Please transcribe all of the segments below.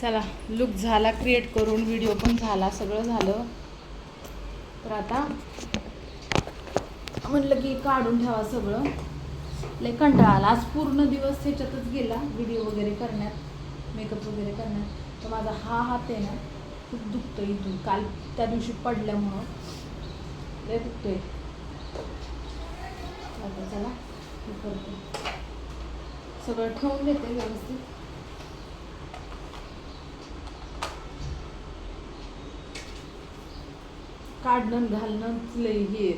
चला लुक झाला क्रिएट करून व्हिडिओ पण झाला सगळं झालं. तर आता म्हणलं की काढून ठेवा सगळं. लय कंटाळा आला. आज पूर्ण दिवस ह्याच्यातच गेला व्हिडिओ वगैरे करण्यात मेकअप वगैरे करण्यात. तर माझा हा हात आहे ना खूप दुखतो इथून. काल त्या दिवशी पडल्यामुळं लय दुखतोय. आता चला हे करते. सगळं ठेवून देते व्यवस्थित. काढणं घालणं लय हे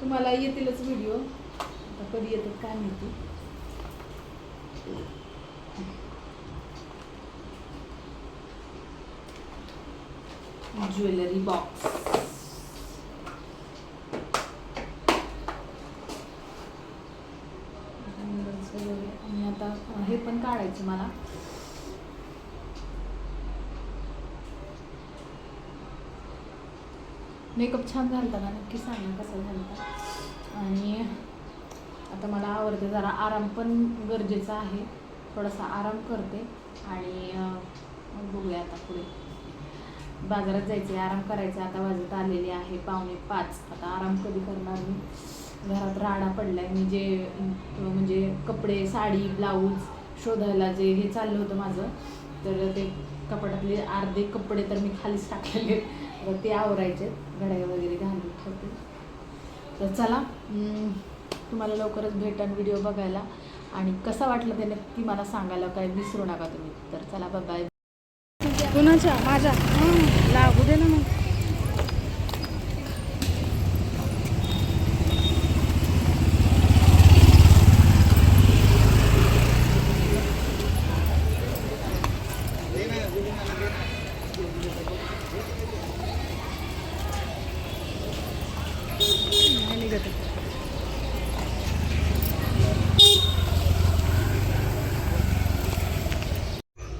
तुम्हाला येतीलच व्हिडिओ आता कधी येतात काय माहिती. ज्वेलरी बॉक्स आणि आता हे पण काढायचं मला. मेकअप छान झाला ना नक्की सांगा कसा झाला आणि आता मला आवडते जरा आराम पण गरजेचा आहे. थोडासा आराम करते आणि मग बघूया आता पुढे. बाजारात जायचे आराम करायचा. आता वाजत आलेले आहे पावणे पाच. आता आराम कधी करणार मी? घरात राडा आहे मी जे म्हणजे कपडे साडी ब्लाऊज शोधायला जे हे चाललं होतं माझं तर ते कपाटातले अर्धे कपडे तर मी खालीच टाकलेले आहेत. तर ते आवरायचे घड्या वगैरे घालून ठेवते. तर चला तुम्हाला लवकरच भेटन व्हिडिओ बघायला. आणि कसा वाटला ते नक्की मला सांगायला काय विसरू नका तुम्ही. तर चला बाय कुणाच्या? माझ्या? लागू दे ना मग. नाही आहे.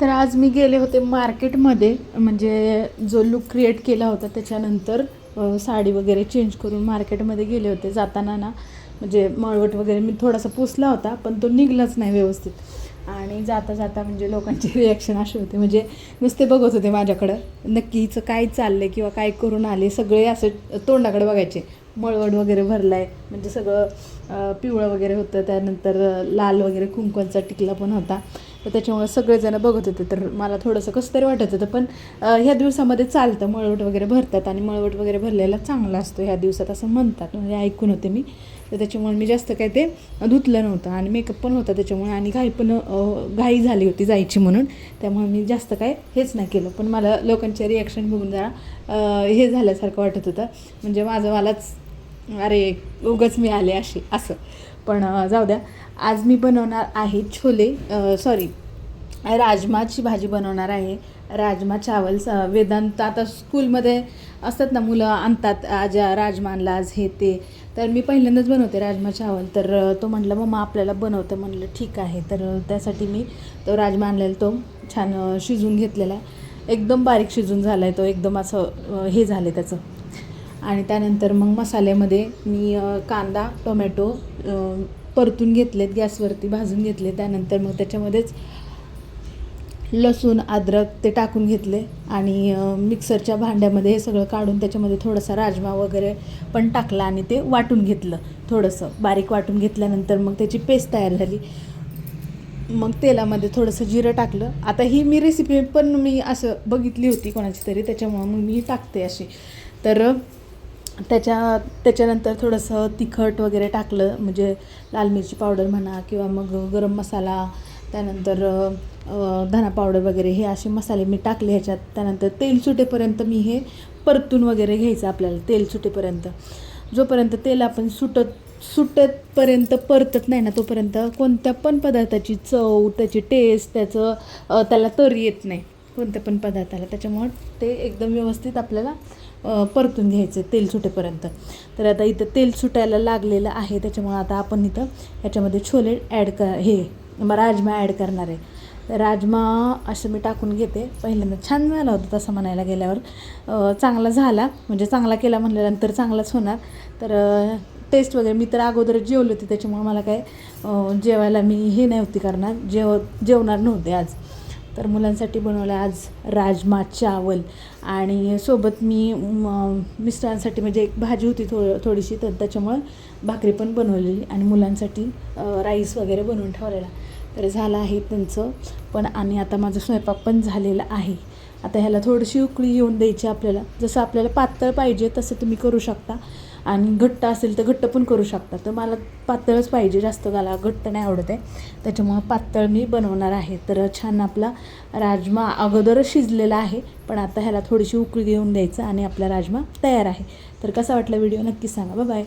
तर आज मी गेले होते मार्केटमध्ये म्हणजे जो लुक क्रिएट केला होता त्याच्यानंतर साडी वगैरे चेंज करून मार्केटमध्ये गेले होते जाताना ना म्हणजे मळवट वगैरे मी थोडासा पुसला होता पण तो निघलाच नाही व्यवस्थित आणि जाता जाता म्हणजे लोकांची रिॲक्शन अशी होते. म्हणजे नुसते बघत होते माझ्याकडं. नक्कीचं काय चाललं आहे किंवा काय करून आले सगळे असे तोंडाकडे बघायचे. मळवड वगैरे भरला आहे म्हणजे सगळं पिवळं वगैरे होतं. त्यानंतर लाल वगैरे कुंकवांचा टिकला पण होता. तर त्याच्यामुळे सगळेजण बघत होते. तर मला थोडंसं कसं तरी वाटत होतं पण ह्या दिवसामध्ये चालतं. मळवट वगैरे भरतात आणि मळवट वगैरे भरलेला चांगला असतो ह्या दिवसात असं म्हणतात. म्हणजे ऐकून होते मी. तर त्याच्यामुळे मी जास्त काय ते धुतलं नव्हतं आणि मेकअप पण होता त्याच्यामुळे आणि घाई पण घाई झाली होती जायची म्हणून. त्यामुळे मी जास्त काय हेच नाही केलं. पण मला लोकांचे रिॲक्शन बघून जरा हे झाल्यासारखं वाटत होतं. म्हणजे माझं मलाच अरे उगच मी आले अशी असं. पण जाऊ द्या. आज मी बनवणार आहे छोले सॉरी राजमाची भाजी बनवणार आहे. राजमा चावल स वेदांत आता स्कूलमध्ये असतात ना मुलं आणतात आज राजमा आणला आज हे ते. तर मी पहिल्यांदाच बनवते राजमा चावल. तर तो म्हटलं मम्मा आपल्याला बनवतं. म्हणलं ठीक आहे. तर त्यासाठी मी तो राजमा आणलेला तो छान शिजून घेतलेला. आहे एकदम बारीक शिजून झाला आहे तो एकदम असं हे झालं आहे त्याचं. आणि त्यानंतर मग मसाल्यामध्ये मी कांदा टोमॅटो परतून घेतलेत गॅसवरती भाजून घेतले त्यानंतर मग त्याच्यामध्येच लसूण अद्रक ते टाकून घेतले. आणि मिक्सरच्या भांड्यामध्ये हे सगळं काढून त्याच्यामध्ये थोडासा राजमा वगैरे पण टाकला आणि ते वाटून घेतलं थोडंसं. बारीक वाटून घेतल्यानंतर मग त्याची पेस्ट तयार झाली. मग तेलामध्ये थोडंसं जिरं टाकलं. आता ही मी रेसिपी पण मी असं बघितली होती कोणाची तरी त्याच्यामुळं मग मी टाकते अशी. तर त्याच्या त्याच्यानंतर थोडंसं तिखट वगैरे टाकलं म्हणजे लाल मिरची पावडर म्हणा किंवा मग गरम मसाला त्यानंतर धना पावडर वगैरे हे असे मसाले मी टाकले ह्याच्यात. त्यानंतर तेल सुटेपर्यंत मी हे परतून वगैरे घ्यायचं आपल्याला तेल सुटेपर्यंत. जोपर्यंत तेल आपण सुटत सुटतपर्यंत परतत नाही ना तोपर्यंत कोणत्या पण पदार्थाची चव त्याची टेस्ट त्याचं त्याला तर येत नाही. कोणत्या पण पदार्थाला त्याच्यामुळं ते एकदम व्यवस्थित आपल्याला परतून घ्यायचं तेल सुटेपर्यंत. तर आता इथं तेल सुटायला लागलेलं आहे. त्याच्यामुळं आता आपण इथं ह्याच्यामध्ये छोले ॲड क हे राजमा ॲड करणार आहे. राजमा असं मी टाकून घेते. पहिल्यांदा छान झाला होता तसं म्हणायला गेल्यावर. चांगला झाला. म्हणजे चांगला केला म्हणल्यानंतर चांगलाच होणार. तर टेस्ट वगैरे मी तर अगोदर जेवले होते. त्याच्यामुळे मला काय जेवायला मी हे नाही होती करणार. जेव जेवणार नव्हते आज. तर मुलांसाठी बनवलं आज राजमा चावल. आणि सोबत मी मिस्टरांसाठी म्हणजे एक भाजी होती थो थोडीशी तर त्याच्यामुळं भाकरी पण बनवलेली आणि मुलांसाठी राईस वगैरे बनवून ठेवलेला. तर झालं आहे त्यांचं. पण आणि आता माझा स्वयंपाक पण झालेला आहे. आता ह्याला थोडीशी उकळी येऊन द्यायची आपल्याला. जसं आपल्याला पातळ पाहिजे तसं तुम्ही करू शकता. आणि घट्ट असेल तर घट्ट पण करू शकता. तर मला पातळच पाहिजे जास्त गाला घट्ट नाही आवडत. आहे त्याच्यामुळं पातळ मी बनवणार आहे. तर छान आपला राजमा अगोदरच शिजलेला आहे पण आता ह्याला थोडीशी उकळी घेऊन द्यायचं आणि आपला राजमा तयार आहे. तर कसा वाटला व्हिडिओ नक्की सांगा. बाय